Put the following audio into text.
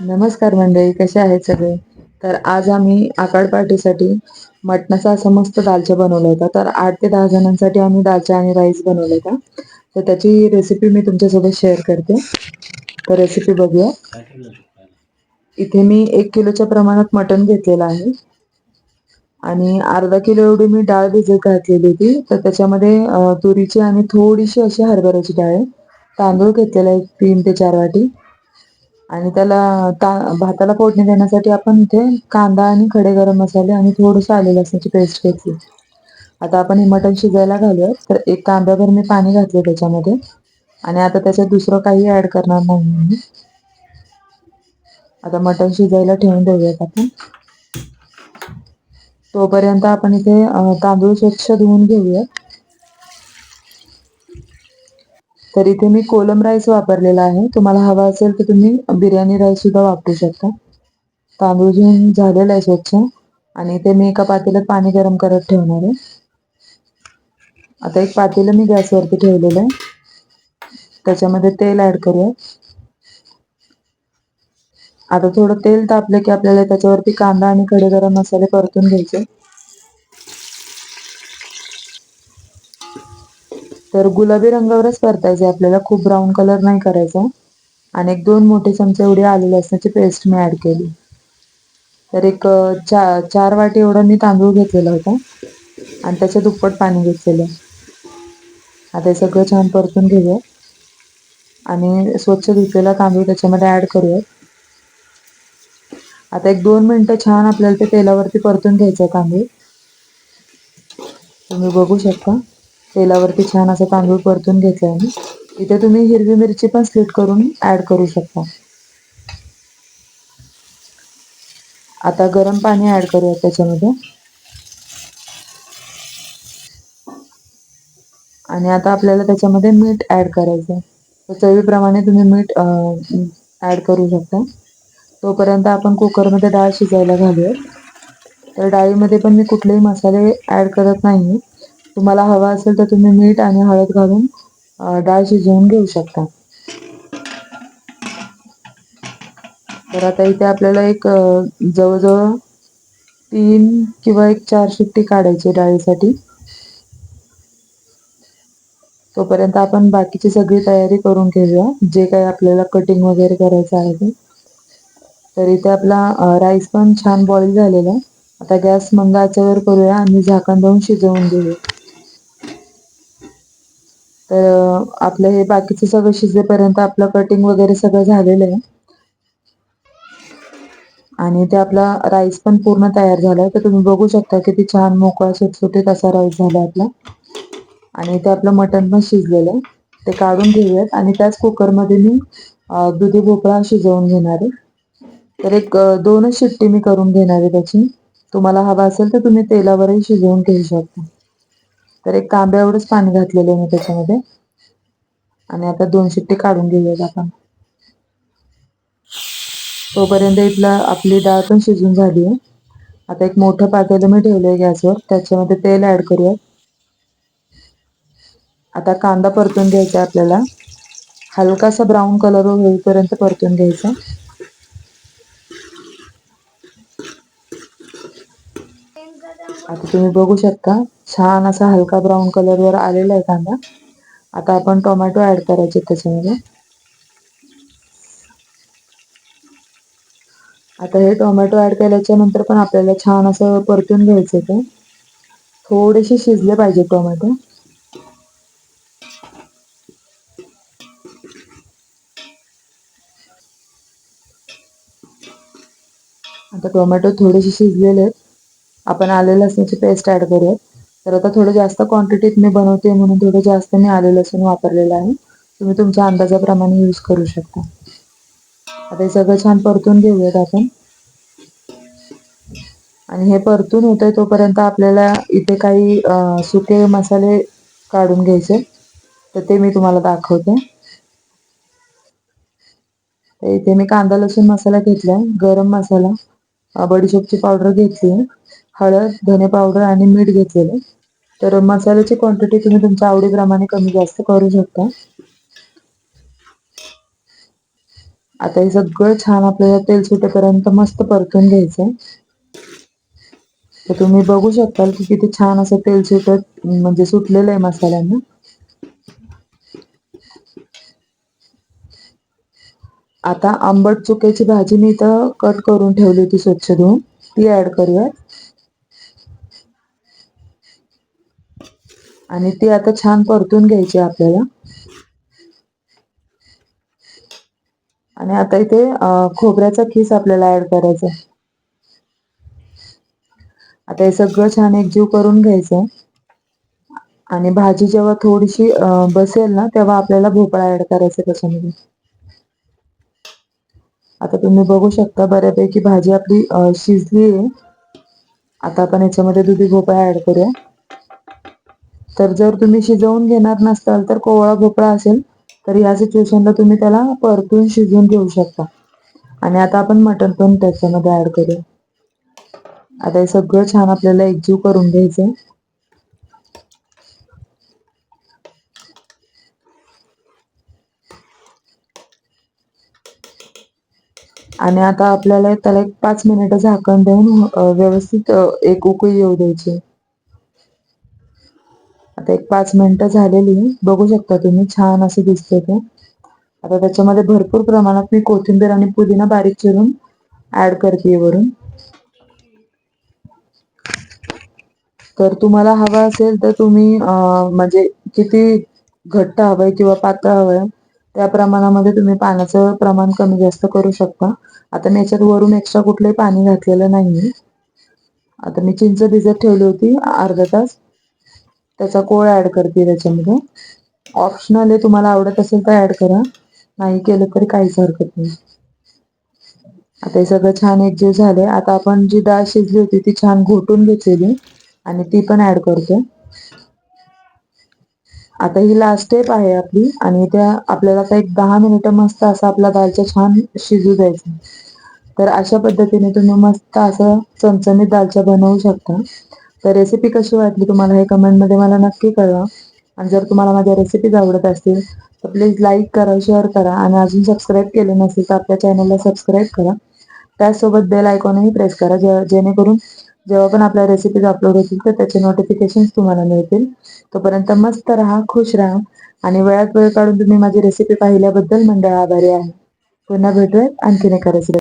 नमस्कार मंडळी कसे आहेत सगळे? तर आज आम्ही आकाड पार्टीसाठी मटणाचा असा मस्त दालचा बनवला होता. तर आठ ते दहा जणांसाठी आम्ही दालचा आणि राईस बनवला होता. तर त्याची रेसिपी मी तुमच्यासोबत शेअर करते. तर रेसिपी बघूया. इथे मी एक किलोच्या प्रमाणात मटण घेतलेलं आहे. आणि अर्धा किलो एवढी मी डाळ भिजत घातलेली होती. तर त्याच्यामध्ये तुरीची आणि थोडीशी अशी हरभऱ्याची डाळ आहे. तांदूळ घेतलेला आहे तीन ते चार वाटी. आणि त्याला भाताला फोडणी देण्यासाठी आपण इथे कांदा आणि खडे गरम मसाले आणि थोडंसं आले लसणाची पेस्ट घेतली. आता आपण हे मटण शिजायला घालूयात. तर एक तांब्याभर मी पाणी घातले त्याच्यामध्ये. आणि आता त्याच्यात दुसरं काही ऍड करणार नाही मी. आता मटण शिजायला ठेवून देऊयात आपण. तोपर्यंत आपण इथे तांदूळ स्वच्छ धुवून घेऊयात. तर इथे मी कोलम राईस वापरलेला आहे. तुम्हाला हवा असेल तर तुम्ही बिर्याणी राईस सुद्धा वापरू शकता. तांदूळ घेऊन झालेला आहे स्वच्छ. आणि इथे मी एका पातेल्यात पाणी गरम करत ठेवणार आहे. आता एक पातेलं मी गॅसवरती ठेवलेलं आहे. त्याच्यामध्ये तेल ऍड करूया. आता थोडं तेल तापलं की आपल्याला त्याच्यावरती कांदा आणि खडे गरम मसाले परतून घ्यायचे. तर गुलाबी रंगावरच परतायचे आपल्याला खूप ब्राऊन कलर नाही करायचा. आणि एक दोन मोठे चमचे एवढी आले लसणाची पेस्ट मी ॲड केली. तर एक चा चार वाटी एवढा मी तांदूळ घेतलेला होता. आणि त्याच्या दुप्पट पाणी घेतलेलं. आता हे सगळं छान परतून घेऊया. आणि स्वच्छ धुतलेला तांदूळ त्याच्यामध्ये ॲड करूयात आता एक दोन मिनटं छान आपल्याला ते तेलावरती परतून घ्यायचं आहे तांदूळ. तुम्ही बघू शकता. तेलावरती छान असं तांदूळ परतून घेतला आहे. इथे तुम्ही हिरवी मिरची पण स्लिट करून ऍड करू शकता. आता गरम पाणी ऍड करूया त्याच्यामध्ये. आणि आता आपल्याला त्याच्यामध्ये मीठ ऍड करायचं आहे चवीप्रमाणे तुम्ही मीठ ऍड करू शकता. तोपर्यंत आपण कुकरमध्ये डाळ शिजायला घालूया तर डाळीमध्ये पण मी कुठलेही मसाले ऍड करत नाही तुम्हाला हवा असेल तर तुम्ही मीठ आणि हळद घालून डाळ शिजवून घेऊ शकता. तर आता इथे आपल्याला एक जवळजवळ तीन किंवा एक चार शिट्टी काढायची डाळीसाठी. तोपर्यंत आपण बाकीची सगळी तयारी करून घेऊया. जे काही आपल्याला कटिंग वगैरे करायचं आहे ते. तर इथे आपला राईस पण छान बॉईल झालेला आहे. आता गॅस मंद आचेवर करूया आणि झाकण देऊन शिजवून घेऊया. तर आपलं हे बाकीचं सगळं शिजेपर्यंत आपलं कटिंग वगैरे सगळं झालेलं आहे. आणि ते आपला राईस पण पूर्ण तयार झालाय. तर तुम्ही बघू शकता किती छान मोकळा सुटसुटीत असा राईस झाला आपला. आणि ते आपलं मटण पण शिजलेलं आहे. ते काढून घेऊयात. आणि त्याच कुकरमध्ये मी दुधी भोपळा शिजवून घेणार आहे. तर एक दोनच शिट्टी मी करून घेणार आहे त्याची. तुम्हाला हवा असेल तर तुम्ही तेलावरही शिजवून घेऊ शकता. तर एक तांब्या एवढंच पाणी घातलेलं आहे मी त्याच्यामध्ये. आणि आता दोन शिट्टी काढून घेऊयात आपण. तोपर्यंत इथला आपली डाळ पण शिजून झाली आहे. आता एक मोठं पातेलं मी ठेवलंय गॅसवर. त्याच्यामध्ये तेल ऍड करूयात. आता कांदा परतून घ्यायचा आपल्याला. हलकासा ब्राऊन कलर होईपर्यंत परतून घ्यायचा आता तुम्ही बघू शकता. छान असा हलका ब्राऊन कलरवर आलेला आहे कांदा. आता आपण टोमॅटो ऍड करायचे त्याच्यामध्ये. आता हे टोमॅटो ऍड केल्याच्यानंतर पण आपल्याला छान असं परतून घ्यायचं ते. थोडेसे शिजले पाहिजे टोमॅटो आता टोमॅटो थोडेसे शिजलेले आहेत. आपण आले लसणाची पेस्ट ऍड करूयात. तर आता थोडं जास्त क्वांटिटीत मी बनवते म्हणून थोडं जास्त मी आले लसूण वापरलेलं आहे. तुम्ही तुमच्या अंदाजाप्रमाणे यूज करू शकता. आता हे सगळं छान परतून घेऊयात आपण. आणि हे परतून होतंय तोपर्यंत आपल्याला इथे काही सुके मसाले काढून घ्यायचे तर ते मी तुम्हाला दाखवते. इथे मी कांदा लसूण मसाला घेतलाय. गरम मसाला. बडीशोपची पावडर घेतली हळद धने पावडर आणि मीठ घेतलेलं. तर मसाल्याची क्वांटिटी तुम्ही तुमच्या आवडीप्रमाणे कमी जास्त करू शकता. आता हे सगळं छान आपल्याला तेल सुटेपर्यंत मस्त परतून घ्यायचंय. तर तुम्ही बघू शकताल की किती छान असं तेल सुटत म्हणजे सुटलेलं आहे मसाल्यांना. आता आंबट चुक्याची भाजी मी इथं कट करून ठेवली होती स्वच्छ धुवून. ती ऍड करूयात. आणि ती आता छान परतून घ्यायची आपल्याला. आणि आता इथे खोबऱ्याचा खीस आपल्याला ऍड करायचा आहे. आता हे सगळं छान एकजीव करून घ्यायचंय आणि भाजी जेव्हा थोडीशी बसेल ना तेव्हा आपल्याला भोपळा ऍड करायचा त्याच्यामध्ये. आता तुम्ही बघू शकता बऱ्यापैकी भाजी आपली शिजली आहे. आता आपण याच्यामध्ये दुधी भोपळा ऍड करूया. तर जर तुम्ही शिजवून घेणार नसताल तर कोवळा भोपळा असेल तर या सिच्युएशनला तुम्ही त्याला परतून शिजवून घेऊ शकता. आणि आता आपण मटण पण त्याच्यामध्ये ऍड करू. आता हे सगळं छान आपल्याला एकजीव करून घ्यायचं आणि आता आपल्याला त्याला एक पाच मिनिटं झाकण देऊन व्यवस्थित एक उकळी येऊ द्यायची. आता एक पाच मिनिटं झालेली. बघू शकता तुम्ही छान असं दिसते ते. आता त्याच्यामध्ये भरपूर प्रमाणात मी कोथिंबीर आणि पुदिना बारीक चिरून ऍड करते वरून. तर तुम्हाला हवा असेल तर तुम्ही म्हणजे किती घट्ट हवंय किंवा पातळ हवंय त्या प्रमाणामध्ये तुम्ही पाण्याचं प्रमाण कमी जास्त करू शकता. आता मी याच्यात वरून एक्स्ट्रा कुठलंही पाणी घातलेलं नाही आता मी चिंच भिजत ठेवली होती अर्धा तास. त्याचा कोळ ऍड करते त्याच्यामध्ये. ऑप्शनल आहे तुम्हाला आवडत असेल तर ऍड करा. नाही केलं तरी काहीच हरकत नाही. आता हे सगळं छान एकजीव झाले आता आपण जी डाळ शिजली होती ती छान घोटून घेतलेली आणि ती पण ऍड करतो आता ही लास्ट स्टेप आहे आपली आणि त्या आपल्याला आता एक दहा मिनिटं मस्त असं आपला दालचा छान शिजू द्यायचं. तर अशा पद्धतीने तुम्ही मस्त असं चमचमीत दालचा बनवू शकता. तर रेसिपी कशी वाटली तुम्हाला हे कमेंटमध्ये मला नक्की कळवा. आणि जर तुम्हाला माझ्या रेसिपीज आवडत असतील तर प्लीज लाईक करा शेअर करा आणि अजून सबस्क्राईब केले नसेल तर आपल्या चॅनलला सबस्क्राईब करा. त्याचसोबत बेल आयकॉनही प्रेस करा जे जेणेकरून जेव्हा पण आपल्या रेसिपीज अपलोड होतील तर त्याचे नोटिफिकेशन तुम्हाला मिळतील. तोपर्यंत मस्त राहा खुश राहा आणि वेळात वेळ काढून तुम्ही माझी रेसिपी पाहिल्याबद्दल मंडळ आभारी आहे. पुन्हा भेटूयात. आणखीन एका रेसिपी